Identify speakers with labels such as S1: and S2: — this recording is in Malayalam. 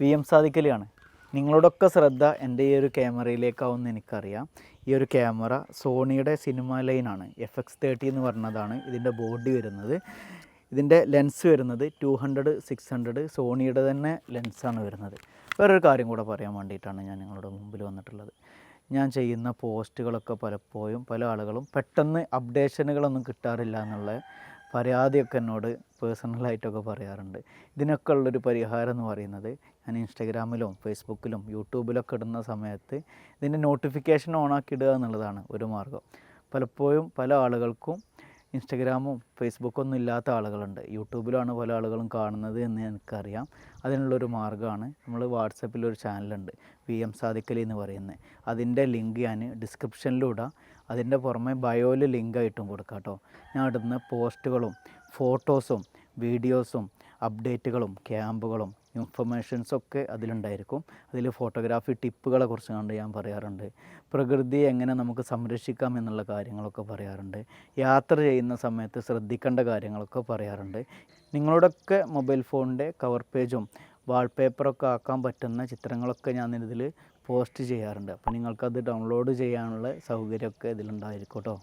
S1: വി എം സാദിക്കലിയാണ് നിങ്ങളുടെയൊക്കെ ശ്രദ്ധ എന്റെ ഈ ഒരു ക്യാമറയിലേക്കാവുമെന്ന് എനിക്കറിയാം. ഈ ഒരു ക്യാമറ സോണിയുടെ സിനിമ ലൈനാണ്. എഫ് എക്സ് തേർട്ടി എന്ന് പറഞ്ഞതാണ് ഇതിന്റെ ബോഡി വരുന്നത്. ഇതിന്റെ ലെൻസ് വരുന്നത് ടു ഹൺഡ്രഡ് സിക്സ് ഹൺഡ്രഡ് സോണിയുടെ തന്നെ ലെൻസാണ് വരുന്നത്. വേറൊരു കാര്യം കൂടെ പറയാൻ വേണ്ടിയിട്ടാണ് ഞാൻ നിങ്ങളുടെ മുമ്പിൽ വന്നിട്ടുള്ളത്. ഞാൻ ചെയ്യുന്ന പോസ്റ്റുകളൊക്കെ പലപ്പോഴും പല ആളുകളും പെട്ടെന്ന് അപ്ഡേഷനുകളൊന്നും കിട്ടാറില്ല എന്നുള്ള പരാതിയൊക്കെ എന്നോട് പേഴ്സണലായിട്ടൊക്കെ പറയാറുണ്ട്. ഇതിനൊക്കെ ഉള്ളൊരു പരിഹാരം എന്ന് പറയുന്നത് ഞാൻ ഇൻസ്റ്റഗ്രാമിലും ഫേസ്ബുക്കിലും യൂട്യൂബിലൊക്കെ ഇടുന്ന സമയത്ത് ഇതിന്റെ നോട്ടിഫിക്കേഷൻ ഓണാക്കി ഇടുക എന്നുള്ളതാണ് ഒരു മാർഗം പലപ്പോഴും പല ആളുകൾക്കും ഇൻസ്റ്റഗ്രാമും ഫേസ്ബുക്കും ഒന്നും ഇല്ലാത്ത ആളുകളുണ്ട്. യൂട്യൂബിലാണ് പല ആളുകളും കാണുന്നത് എന്ന് എനിക്കറിയാം. അതിനുള്ളൊരു മാർഗമാണ് നമ്മൾ വാട്സപ്പിലൊരു ചാനലുണ്ട്. വി എം സാദിക്കലി എന്ന് പറയുന്നത്. അതിന്റെ ലിങ്ക് ഞാൻ ഡിസ്ക്രിപ്ഷനിലും ഇടാം അതിന്റെ പുറമെ ബയോയിൽ ലിങ്കായിട്ടും കൊടുക്കാം കേട്ടോ. ഞാൻ ഇടുന്ന പോസ്റ്റുകളും ഫോട്ടോസും വീഡിയോസും അപ്ഡേറ്റുകളും ക്യാമ്പുകളും ഇൻഫർമേഷൻസൊക്കെ അതിലുണ്ടായിരിക്കും. അതിൽ ഫോട്ടോഗ്രാഫി ടിപ്പുകളെ കുറിച്ച് കണ്ട് ഞാൻ പറയാറുണ്ട്. പ്രകൃതിയെ എങ്ങനെ നമുക്ക് സംരക്ഷിക്കാം എന്നുള്ള കാര്യങ്ങളൊക്കെ പറയാറുണ്ട്. യാത്ര ചെയ്യുന്ന സമയത്ത് ശ്രദ്ധിക്കേണ്ട കാര്യങ്ങളൊക്കെ പറയാറുണ്ട്. നിങ്ങളുടെയൊക്കെ മൊബൈൽ ഫോണിന്റെ കവർ പേജും വാൾപേപ്പറൊക്കെ ആക്കാൻ പറ്റുന്ന ചിത്രങ്ങളൊക്കെ ഞാൻ ഇതിൽ പോസ്റ്റ് ചെയ്യാറുണ്ട്. അപ്പോൾ നിങ്ങൾക്കത് ഡൗൺലോഡ് ചെയ്യാനുള്ള സൗകര്യമൊക്കെ ഇതിലുണ്ടായിരിക്കും കേട്ടോ.